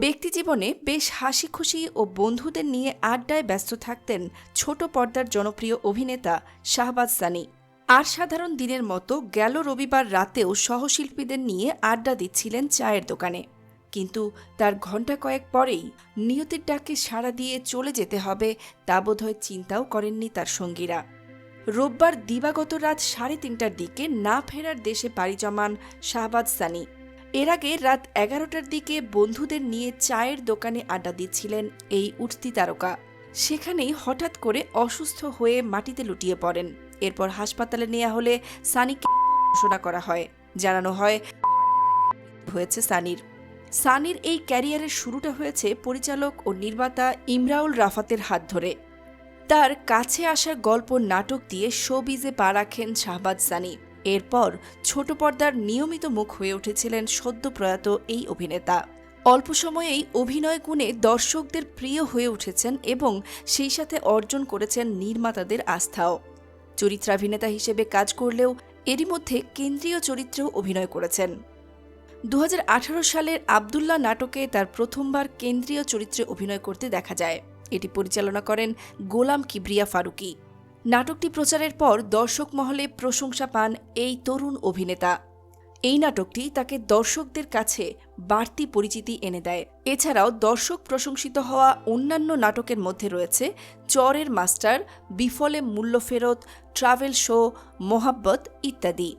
ব্যক্তিজীবনে বেশ হাসি খুশি ও বন্ধুদের নিয়ে আড্ডায় ব্যস্ত থাকতেন ছোট পর্দার জনপ্রিয় অভিনেতা শাহবাজ সানি। আর সাধারণ দিনের মতো গেল রবিবার রাতেও সহশিল্পীদের নিয়ে আড্ডা দিচ্ছিলেন চায়ের দোকানে। কিন্তু তার ঘণ্টা কয়েক পরেই নিয়তির ডাকে সাড়া দিয়ে চলে যেতে হবে তা বোধহয় চিন্তাও করেননি তার সঙ্গীরা। রোববার দিবাগত রাত সাড়ে তিনটার দিকে না ফেরার দেশে পাড়ি জমান শাহবাজ সানি। এর আগে রাত এগারোটার দিকে বন্ধুদের নিয়ে চায়ের দোকানে আড্ডা দিচ্ছিলেন এই উঠতি তারকা। সেখানেই হঠাৎ করে অসুস্থ হয়ে মাটিতে লুটিয়ে পড়েন। এরপর হাসপাতালে নেওয়া হলে সানিকে ঘোষণা করা হয়। জানানো হয়, হয়েছে সানির। সানির এই ক্যারিয়ারের শুরুটা হয়েছে পরিচালক ও নির্মাতা ইমরাউল রাফাতের হাত ধরে। তার কাছে আসার গল্প নাটক দিয়ে শোবিজে পা রাখেন শাহবাজ সানি। এরপর ছোট পর্দার নিয়মিত মুখ হয়ে উঠেছিলেন সদ্য প্রয়াত এই অভিনেতা। অল্প সময়েই অভিনয় গুণে দর্শকদের প্রিয় হয়ে উঠেছেন এবং সেই সাথে অর্জন করেছেন নির্মাতাদের আস্থাও। চরিত্রাভিনেতা হিসেবে কাজ করলেও এরই মধ্যে কেন্দ্রীয় চরিত্রেও অভিনয় করেছেন। দু হাজার আঠারো সালের আবদুল্লাহ নাটকে তার প্রথমবার কেন্দ্রীয় চরিত্রে অভিনয় করতে দেখা যায়। এটি পরিচালনা করেন গোলাম কিবরিয়া ফারুকি। নাটকটি প্রচারের পর দর্শক মহলে প্রশংসা পান এই তরুণ অভিনেতা। এই নাটকটি তাকে দর্শকদের কাছে বাড়তি পরিচিতি এনে দেয়। এছাড়াও দর্শক প্রশংসিত হওয়া অন্যান্য নাটকের মধ্যে রয়েছে চরের মাস্টার, বিফলে মূল্য ফেরত, ট্রাভেল শো, মোহাব্বত ইত্যাদি।